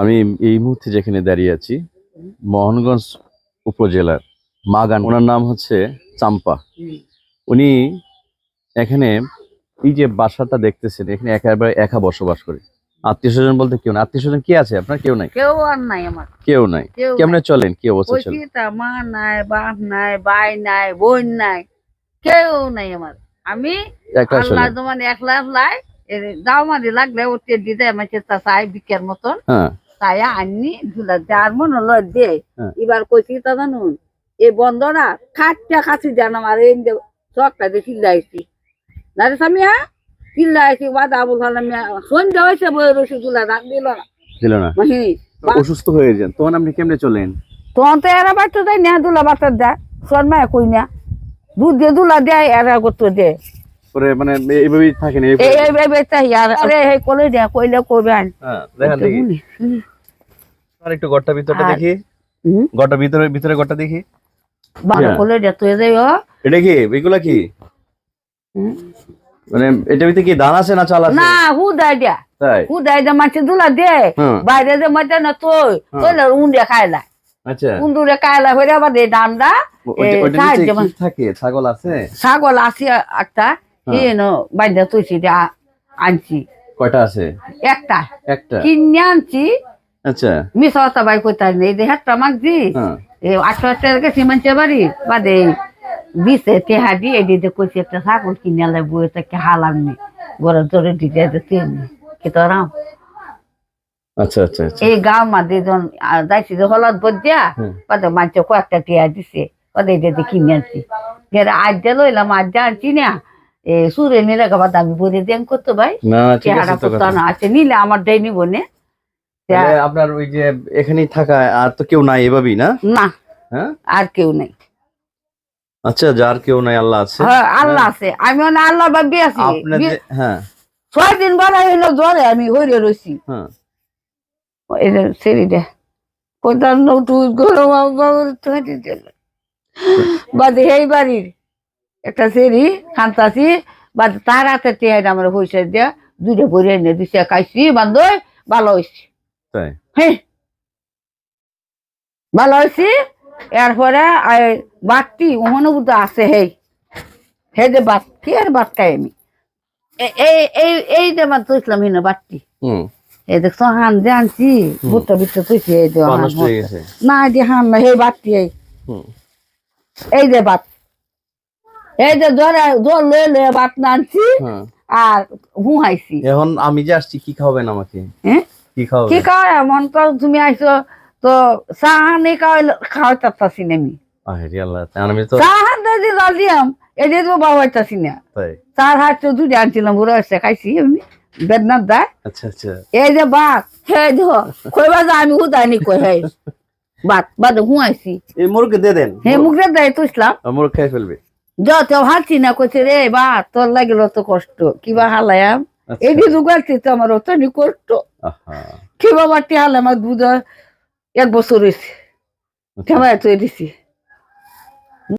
আমি এই মুহূর্তে যেখানে দাঁড়িয়ে আছি মোহনগঞ্জ উপজেলার মাগান। ওনার নাম হচ্ছে চাম্পা। উনি এখানে এই যে বাসাটা দেখতেছেন এখানে একেবারে একা বসবাস করে। আত্মীয় স্বজন বলতে কেউ না। আত্মীয় স্বজন কি আছে? আপনার কেউ নাই? কেউ আর নাই আমার। কেউ নাই। কেমনে চলেন? কি অবস্থা সীতা মা নাই বাপ নাই ভাই নাই বোন নাই কেউ নাই আমার। আমি একা আল্লাহ তোমার একলা একলাই দাও মারি লাগলে ওতে দিতে চেষ্টা চাই বিকের মতন। হ্যাঁ। তাই আননি ধুলা যার মন হলো দে। হ্যাঁ। এবার কইছি তা জানুন এই বন্ধরা খাটটা খাসি দেন আমার এই চকটা দিয়ে চিল্লাইছি। না রে সামিয়া চিল্লাইছি বাদা আবুল হালাম সন্ধ্যা হয়েছে বই রসি ডাক দিল না। দিল না। অসুস্থ হয়ে যান তখন আপনি কেমনে চলেন? তখন তো এরা বাচ্চা দেয় না দুলা বাচ্চা দেয় শর্মা কই না। দুধ দিয়ে দুলা দেয় এরা করতে দেয়। পরে মানে এইভাবেই থাকেন এই এই এই এই বেচা আর আরে এই কলে দেয় কইলে করবেন হ্যাঁ দেখান দেখি। আর একটু গড়টা ভিতরটা দেখি। গড়টা ভিতরে ভিতরে গড়টা দেখি। হ্যাঁ। কলে দেয় তুই এটা কি? এগুলা কি? মানে এটা ভিতরে কি ধান আছে না চাল আছে? না হু দেয় দেয় তাই? হু দেয় দেয় মাছে দুলা দে। বাইরে যে মজা না তুই। তুই উন্ডে খাইলা। আচ্ছা। খাইলা হয়ে আবার দে কি থাকে? ছাগল আছে? ছাগল আসি একটা। হ্যাঁ। ইয়ে নো বাইরে তুইছি দে আ- আনছি। কয়টা আছে? একটা। একটা। কিনে আনছি। আচ্ছা। কথা বাই কোথায় নেই দে হাতটা মাগছি এ আটশো টাকা গেছি মানুষের বাড়ি। বাদে বিশে তেহা দিয়ে এদিকে কইছি একটা ছাগল কিনে আলাই বইয়ে থেকে হালাম নি গরম জোরে দিতে তিন কি তো রাম আচ্ছা আচ্ছা আচ্ছা। এই গাঁও মা দুজন আহ, যাইছি যে হলত বদিয়া হুম। বাদে মানুষে কয়েকটা টিয়া দিছে। কিনে আনছি। আজ দিয়ে লইলাম আজ দিয়ে আনছি না। সুরে নিলে গাবাদ আমি বলে দেন করতো ভাই? চেহারা আছে করতো না আছে নিলে আমার দেয় নিব নে। তাহলে আপনার ওই যে এখানেই থাকা আর তো কেউ নাই এভাবেই না? না। হ্যাঁ? আর কেউ নেই। আচ্ছা যার কেউ নাই আল্লাহ আছে। হ্যাঁ আল্লাহ আছে। আমি মানে আল্লাহ ভাবি আছি। হ্যাঁ। ছয় দিন বেলা হইল জ্বরে আমি হইরে রয়েছি হ্যাঁ। এটা সেরি দে। কোথাও নটু গরম বাদে এই বাড়ির। একটা সেরি খান্তাছি বাদ তার হাতে টেহাই আমার পয়সা দিয়া দুটো ভরে এনে দিছে খাইছি বান্ধব ভালো হয়েছে হ্যাঁ ভালো হয়েছি এরপরে বাটটি ওখানে আছে হেই হে যে বাট কি আর বাট খাই আমি? এই এই এই যে বাট তুইছিলাম হিনে হুম। এই দেখছ হান যে আনছি বুটটা বিটটা তুইছি এই যে না এই যে হান না এই বাটটি এই। এই যে বাট এই যে লয়ে লয়ে বাট আনছি হ্যাঁ। আর হুহাইছি এখন আমি যে আসছি কি খাওয়াবেন আমাকে? হ্যাঁ কি খাওয়াবেন? কি এমন তো তুমি আইছো তো চাহানি খাওয়াই খাওয়াইতাছি না আমি। আরে আল্লাহ আমি তো চাহান যদি জল এই যে তো বাবাইতাছি না। তাই? হাত তো দুধ আনছিলাম বুড়ো এসে খাইছি আমি বেদনাথ দা আচ্ছা আচ্ছা। এই যে বাঘ হে দেহ কইবা যে আমি উদানি কই হে। বাদ বাদ হুয়াইছি এই মুরগি দিয়ে দেন। হে মুখে দেয় তো ইসলাম। মুরগ খেয়ে ফেলবে। যত হাঁটি না কইছে রে বা তোর লাগিল তো কষ্ট কিবা হালায়াম? আচ্ছা। এই যে তো আমার অতনি কষ্ট। কি বাবা টি হালাম আমার দুধ এক বছর হয়েছে কেমন ঠেমায় দিছি